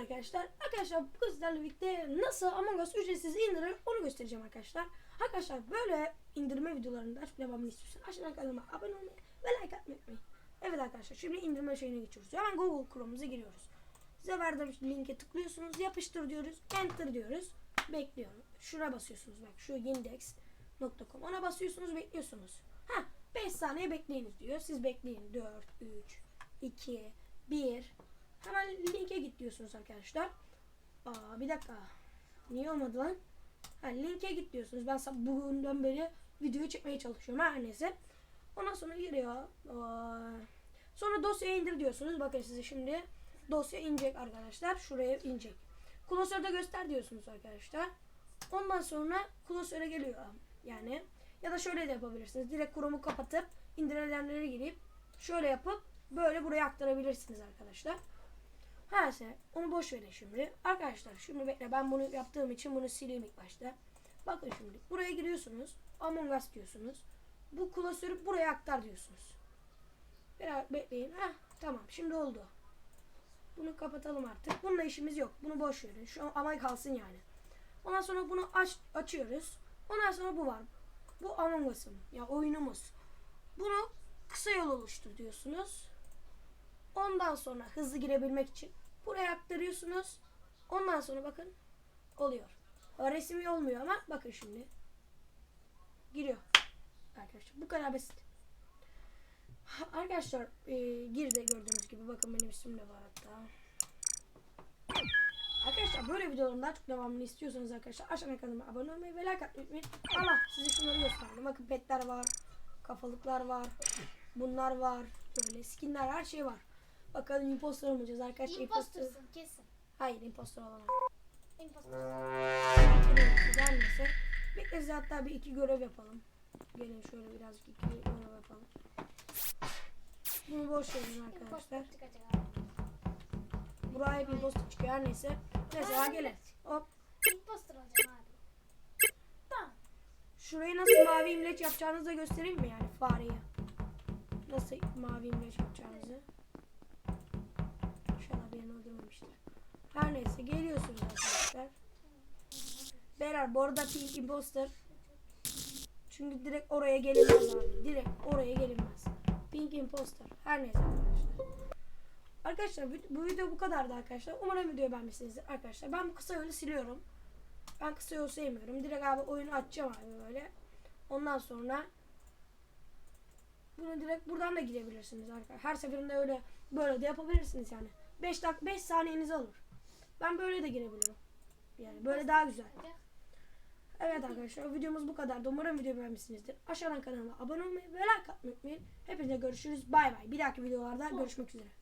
arkadaşlar. Arkadaşlar bu sizlerle birlikte nasıl Among Us ücretsiz indirir onu göstereceğim arkadaşlar. Arkadaşlar böyle indirme videolarında devamını istiyorsan aşağıdan kanalıma abone olmayı ve like atmayı unutmayın. Evet arkadaşlar şimdi indirme şeyine geçiyoruz. Hemen Google Chrome'umuza giriyoruz. Size verdiğim linke tıklıyorsunuz. Yapıştır diyoruz. Enter diyoruz. Bekliyorum. Şuna basıyorsunuz bak şu index.com ona basıyorsunuz bekliyorsunuz. Ha 5 saniye bekleyiniz diyor. Siz bekleyin. 4, 3, 2, 1. Hemen linke git diyorsunuz arkadaşlar. Aa bir dakika. Niye olmadı lan? Ha, linke git diyorsunuz. Ben bugünden beri videoyu çekmeye çalışıyorum. Her neyse. Ondan sonra giriyor. Aa, sonra dosyayı indir diyorsunuz. Bakın size şimdi dosya inecek arkadaşlar. Şuraya inecek. Klasörde göster diyorsunuz arkadaşlar. Ondan sonra klasöre geliyor. Yani ya da şöyle de yapabilirsiniz. Direkt Chrome'u kapatıp indirilenlere girip şöyle yapıp böyle buraya aktarabilirsiniz arkadaşlar. Her neyse onu boş verin şimdi. Arkadaşlar şimdi bekle ben bunu yaptığım için bunu sileyim ilk başta. Bakın şimdi buraya giriyorsunuz. Among Us diyorsunuz. Bu klasörü buraya aktar diyorsunuz. Biraz bekleyin. Heh, tamam şimdi oldu. Bunu kapatalım artık. Bununla işimiz yok. Bunu boş verin. Şu an ama kalsın yani. Ondan sonra bunu aç, açıyoruz. Ondan sonra bu var. Bu Among Us'ın ya oyunumuz. Bunu kısa yol oluştur diyorsunuz. Ondan sonra hızlı girebilmek için buraya aktarıyorsunuz. Ondan sonra bakın oluyor. O resmi olmuyor ama bakın şimdi. Giriyor. Arkadaşlar bu kadar basit. Arkadaşlar e, girdi gördüğünüz gibi. Bakın benim ismim de var hatta. Arkadaşlar böyle videoların daha çok devamını istiyorsanız arkadaşlar aşağıya kanalıma abone olmayı ve like atmayı unutmayın. Allah size şunları gösterdim. Bakın petler var. Kafalıklar var. Bunlar var. Böyle skinler her şey var. Bakalım imposter olmayacağız arkadaşlar. Imposter. Imposter'sın kesin. Hayır imposter olamam. Imposter. Güzel neyse. Bekleriz hatta bir iki görev yapalım. Gelin şöyle birazcık iki görev yapalım. Bunu boş verin arkadaşlar. Buraya hep imposter çıkıyor her neyse. Mesela gelin. Hop. Imposter olacağım abi. Tamam. Şurayı nasıl mavi imleç yapacağınızı da göstereyim mi yani fareyi? Nasıl mavi imleç yapacağınızı? Öldürmemiştir. Her neyse geliyorsunuz arkadaşlar. Beyler bu arada Pink Imposter. Çünkü direkt oraya gelinmez abi. Direkt oraya gelinmez. Pink Imposter. Her neyse arkadaşlar. Arkadaşlar bu- video bu kadardı arkadaşlar. Umarım videoyu beğenmişsinizdir arkadaşlar. Ben bu kısa yolu siliyorum. Ben kısa yol sevmiyorum. Direkt abi oyunu açacağım abi böyle. Ondan sonra bunu direkt buradan da girebilirsiniz arkadaşlar. Her seferinde öyle böyle de yapabilirsiniz yani. 5 dak 5 saniyenizi alır. Ben böyle de girebilirim. Yani böyle daha güzel. Evet arkadaşlar videomuz bu kadardı. Umarım videoyu beğenmişsinizdir. Aşağıdan kanalıma abone olmayı ve like atmayı unutmayın. Hepinize görüşürüz. Bay bay. Bir dahaki videolarda görüşmek üzere.